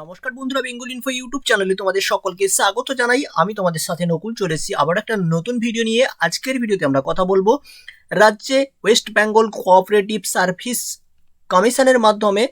নমস্কার বন্ধুরা, Bengal info YouTube চ্যানেলে তোমাদের সকলকে স্বাগত জানাই। আমি তোমাদের সাথে নকুল চলেছি আবার একটা নতুন ভিডিও নিয়ে। আজকের ভিডিওতে আমরা কথা বলব রাজ্যে ওয়েস্ট বেঙ্গল কোঅপারেটিভ সার্ভিস কমিশনের মাধ্যমে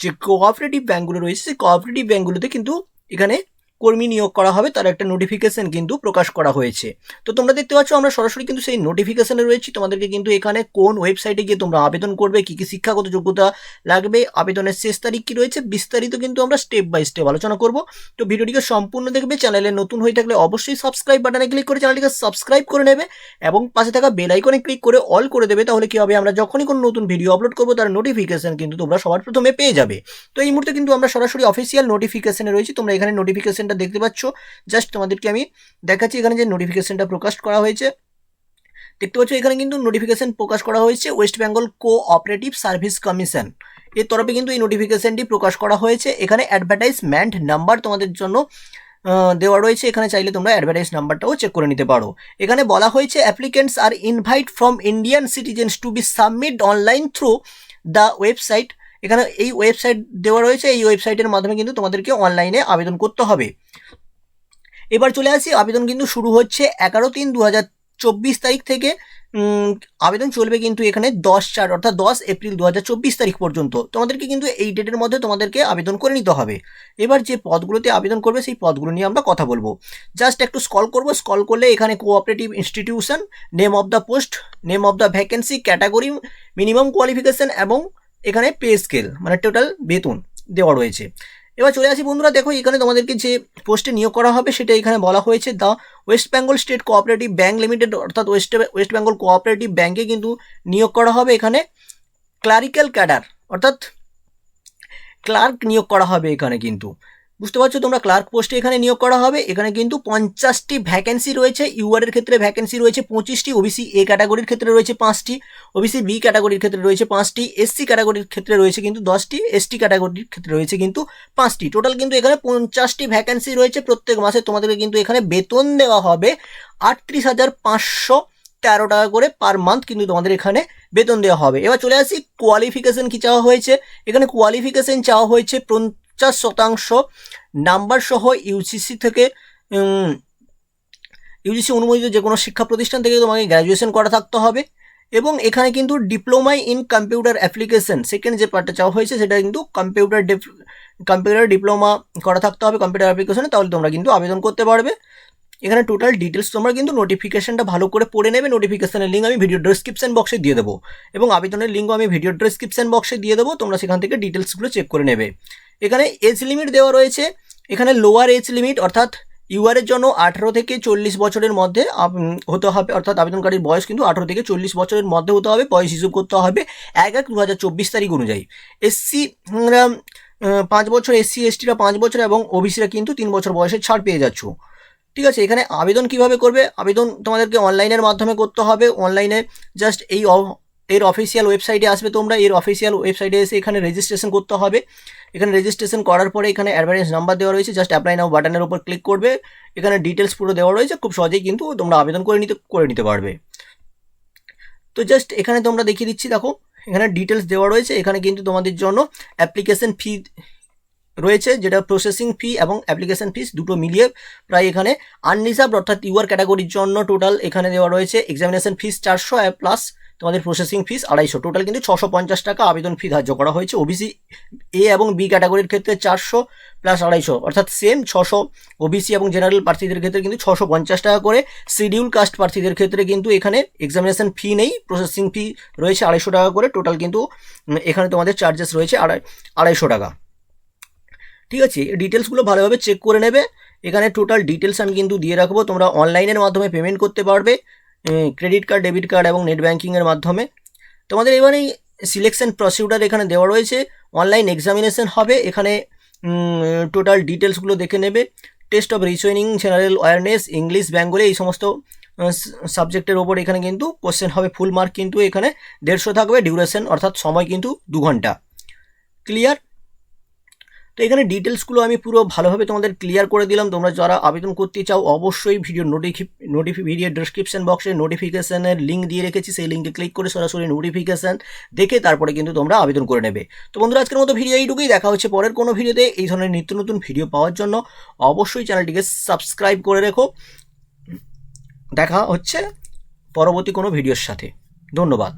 যে কোঅপারেটিভ ব্যাঙ্কগুলো রয়েছে, সেই কোঅপারেটিভ ব্যাঙ্কগুলোতে কিন্তু এখানে কর্মী নিয়োগ করা হবে, তার একটা নোটিফিকেশন কিন্তু প্রকাশ করা হয়েছে। তো তোমরা দেখতে পাচ্ছ, আমরা সরাসরি কিন্তু সেই নোটিফিকেশনে রয়েছি। তোমাদেরকে কিন্তু এখানে কোন ওয়েবসাইটে গিয়ে তোমরা আবেদন করবে, কী কী শিক্ষাগত যোগ্যতা লাগবে, আবেদনের শেষ তারিখ কী রয়েছে, বিস্তারিত কিন্তু আমরা স্টেপ বাই স্টেপ আলোচনা করব। তো ভিডিওটিকে সম্পূর্ণ দেখবে, চ্যানেলে নতুন হয়ে থাকলে অবশ্যই সাবস্ক্রাইব বাটনে ক্লিক করে চ্যানেলটিকে সাবস্ক্রাইব করে নেবে এবং পাশে থাকা বেল আইকনে ক্লিক করে অল করে দেবে, তাহলে কী হবে, আমরা যখনই কোনো নতুন ভিডিও আপলোড করব, তার নোটিফিকেশন কিন্তু তোমরা সবার প্রথমে পেয়ে যাবে। তো এই মুহূর্তে কিন্তু আমরা সরাসরি অফিসিয়াল নোটিফিকেশনে রয়েছি, তোমরা এখানে নোটিফিকেশনটা দেখতে পাচ্ছ। জাস্ট তোমাদেরকে আমি দেখাচ্ছি, এখানে যে নোটিফিকেশনটা প্রকাশ করা হয়েছে। দেখতে পাচ্ছ, এখানে কিন্তু নোটিফিকেশন প্রকাশ করা হয়েছে West Bengal cooperative service commission এর তরফে কিন্তু এই নোটিফিকেশনটি প্রকাশ করা হয়েছে। এখানে অ্যাডভার্টাইজমেন্ট নাম্বার তোমাদের জন্য দেওয়া রয়েছে। এখানে চাইলে তোমরা অ্যাডভার্টাইজ নাম্বারটাও চেক করে নিতে পারো। এখানে বলা হয়েছে applicants are invite from Indian citizens to be submit online through the website এখানে এই ওয়েবসাইট দেওয়া রয়েছে, এই ওয়েবসাইটের মাধ্যমে কিন্তু তোমাদেরকে অনলাইনে আবেদন করতে হবে। এবার চলে আসি, আবেদন কিন্তু শুরু হচ্ছে এগারো তিন দু চব্বিশ তারিখ থেকে। আবেদন চলবে কিন্তু এখানে দশ চার, অর্থাৎ দশ এপ্রিল দু হাজার চব্বিশ তারিখ পর্যন্ত। তোমাদেরকে কিন্তু এই ডেটের মধ্যে তোমাদেরকে আবেদন করে নিতে হবে। এবার যে পদগুলোতে আবেদন করবে, সেই পদগুলো নিয়ে আমরা কথা বলব। জাস্ট একটু স্কল করব স্কল করলে এখানে cooperative institution name of the post name of the vacancy category minimum qualification এবং এখানে পে স্কেল মানে টোটাল বেতন দেওয়া রয়েছে। এবার চলে আসি বন্ধুরা, দেখো এখানে তোমাদেরকে যে পোস্টে নিয়োগ করা হবে সেটা এখানে বলা হয়েছে the West Bengal state cooperative bank limited অর্থাৎ ওয়েস্ট ওয়েস্ট বেঙ্গল কোঅপারেটিভ ব্যাঙ্কে কিন্তু নিয়োগ করা হবে এখানে। ক্লারিক্যাল ক্যাডার অর্থাৎ ক্লার্ক নিয়োগ করা হবে এখানে কিন্তু। বুঝতে পারছ তোমরা? ক্লার্ক পোস্টে এখানে নিয়োগ করা হবে। এখানে কিন্তু পঞ্চাশটি ভ্যাকেন্সি রয়েছে। ইউআর এর ক্ষেত্রে ভ্যাকেন্সি রয়েছে পঁচিশটি ওবিসি এ ক্যাটাগরির ক্ষেত্রে রয়েছে পাঁচটি ওবিসি বি ক্যাটাগরির ক্ষেত্রে রয়েছে পাঁচটি এসসি ক্যাটাগরির ক্ষেত্রে রয়েছে কিন্তু দশটি এসটি ক্যাটাগরির ক্ষেত্রে রয়েছে কিন্তু পাঁচটি। টোটাল কিন্তু এখানে পঞ্চাশটি ভ্যাকেন্সি রয়েছে। প্রত্যেক মাসে তোমাদেরকে কিন্তু এখানে বেতন দেওয়া হবে আটত্রিশ হাজার পাঁচশো তেরো টাকা করে পার মান্থ কিন্তু তোমাদের এখানে বেতন দেওয়া হবে। এবার চলে আসি কোয়ালিফিকেশন কি চাওয়া হয়েছে? এখানে কোয়ালিফিকেশন চাওয়া হয়েছে পঞ্চাশ শতাংশ নাম্বার সহ ইউসিসি থেকে ইউজিসি অনুমোদিত যে কোনো শিক্ষা প্রতিষ্ঠান থেকে তোমাকে গ্র্যাজুয়েশন করা থাকতে হবে। এবং এখানে কিন্তু diploma in computer application second যে পার্টটা চাওয়া হয়েছে, সেটা কিন্তু কম্পিউটার কম্পিউটার ডিপ্লোমা করা থাকতে হবে কম্পিউটার অ্যাপ্লিকেশনে তাহলে তোমরা কিন্তু আবেদন করতে পারবে। এখানে টোটাল ডিটেলস তোমরা কিন্তু নোটিফিকেশনটা ভালো করে পড়ে নেবে নোটিফিকেশনের লিঙ্ক আমি ভিডিও ডেসক্রিপশন বক্সে দিয়ে দেবো। এবং আবেদনের লিঙ্কও আমি ভিডিও ডেসক্রিপশন বক্সে দিয়ে দেবো, তোমরা সেখান থেকে ডিটেলসগুলো চেক করে নেবে। এখানে এজ লিমিট দেওয়া রয়েছে। এখানে লোয়ার এজ লিমিট অর্থাৎ ইউআরের জন্য আঠেরো থেকে চল্লিশ বছরের মধ্যে হতে হবে, অর্থাৎ আবেদনকারীর বয়স কিন্তু আঠেরো থেকে চল্লিশ বছরের মধ্যে হতে হবে, বয়স হিসেব করতে হবে এক এক দু হাজার চব্বিশ তারিখ অনুযায়ী। এসসি পাঁচ বছর এসসি এসটিরা পাঁচ বছর এবং ওবিসিরা কিন্তু তিন বছর বয়সে ছাড় পেয়ে যাচ্ছ। ঠিক আছে, এখানে আবেদন কীভাবে করবে? আবেদন তোমাদেরকে অনলাইনের মাধ্যমে করতে হবে। অনলাইনে জাস্ট এই এর অফিসিয়াল ওয়েবসাইটে আসবে তোমরা। এর অফিসিয়াল ওয়েবসাইটে এসে এখানে রেজিস্ট্রেশন করতে হবে। এখানে রেজিস্ট্রেশন করার পরে এখানে অ্যাডভার্টাইজ নাম্বার দেওয়া রয়েছে। জাস্ট অ্যাপ্লাই নাও বাটনের উপর ক্লিক করবে। এখানে ডিটেলস পুরো দেওয়া রয়েছে। খুব সহজেই কিন্তু তোমরা আবেদন করে নিতে করে নিতে পারবে। তো জাস্ট এখানে তোমরা দেখিয়ে দিচ্ছি, দেখো। এখানে ডিটেলস দেওয়া রয়েছে। এখানে কিন্তু তোমাদের জন্য অ্যাপ্লিকেশন ফি রয়েছে, যেটা প্রসেসিং ফি এবং অ্যাপ্লিকেশন ফিস দুটো মিলিয়ে প্রায় এখানে আনরিজার্ভ অর্থাৎ ইউআর ক্যাটাগরির জন্য টোটাল এখানে দেওয়া রয়েছে। এক্সামিনেশন ফিস চারশো প্লাস তোমাদের প্রসেসিং ফিস আড়াইশো। টোটাল কিন্তু ছশো পঞ্চাশ টাকা আবেদন ফি ধার্য করা হয়েছে। ওবিসি এ এবং বি ক্যাটাগরির ক্ষেত্রে চারশো প্লাস আড়াইশো। অর্থাৎ সেম ছশো ওবিসি এবং জেনারেল প্রার্থীদের ক্ষেত্রে কিন্তু ছশো পঞ্চাশ টাকা করে। শিডিউল কাস্ট প্রার্থীদের ক্ষেত্রে কিন্তু এখানে এক্সামিনেশন ফি নেই প্রসেসিং ফি রয়েছে আড়াইশো টাকা করে। টোটাল কিন্তু এখানে তোমাদের চার্জেস রয়েছে আড়াই, আড়াইশো টাকা। ঠিক আছে? ডিটেলসগুলো ভালোভাবে চেক করে নেবে। এখানে টোটাল ডিটেলস আমি কিন্তু দিয়ে রাখব। তোমরা অনলাইনের মাধ্যমে পেমেন্ট করতে পারবে। ক্রেডিট কার্ড ডেবিট কার্ড এবং নেট ব্যাঙ্কিংয়ের মাধ্যমে। তোমাদের এবারে সিলেকশন প্রসিডিউর এখানে দেওয়া রয়েছে। অনলাইন এক্সামিনেশন হবে। এখানে টোটাল ডিটেলসগুলো দেখে নেবে। Test of reasoning general awareness English Bengali এই সমস্ত সাবজেক্টের ওপর এখানে কিন্তু কোশ্চেন হবে। ফুল মার্ক কিন্তু এখানে দেড়শো থাকবে। ডিউরেশন অর্থাৎ সময় কিন্তু দু ঘণ্টা। ক্লিয়ার তো এখানে ডিটেলসগুলো আমি পুরো ভালোভাবে তোমাদের ক্লিয়ার করে দিলাম। তোমরা যারা আবেদন করতে চাও, অবশ্যই video notify notify video description বক্সে নোটিফিকেশনের লিঙ্ক দিয়ে রেখেছি। সেই লিঙ্কে ক্লিক করে সরাসরি নোটিফিকেশন দেখে তারপরে কিন্তু তোমরা আবেদন করে নেবে। তো বন্ধুরা, আজকের মতো ভিডিও এইটুকুই। দেখা হচ্ছে পরের কোনো ভিডিওতে এই ধরনের নিত্য নতুন ভিডিও পাওয়ার জন্য অবশ্যই চ্যানেলটিকে সাবস্ক্রাইব করে রেখো। দেখা হচ্ছে পরবর্তী কোনো ভিডিওর সাথে। ধন্যবাদ।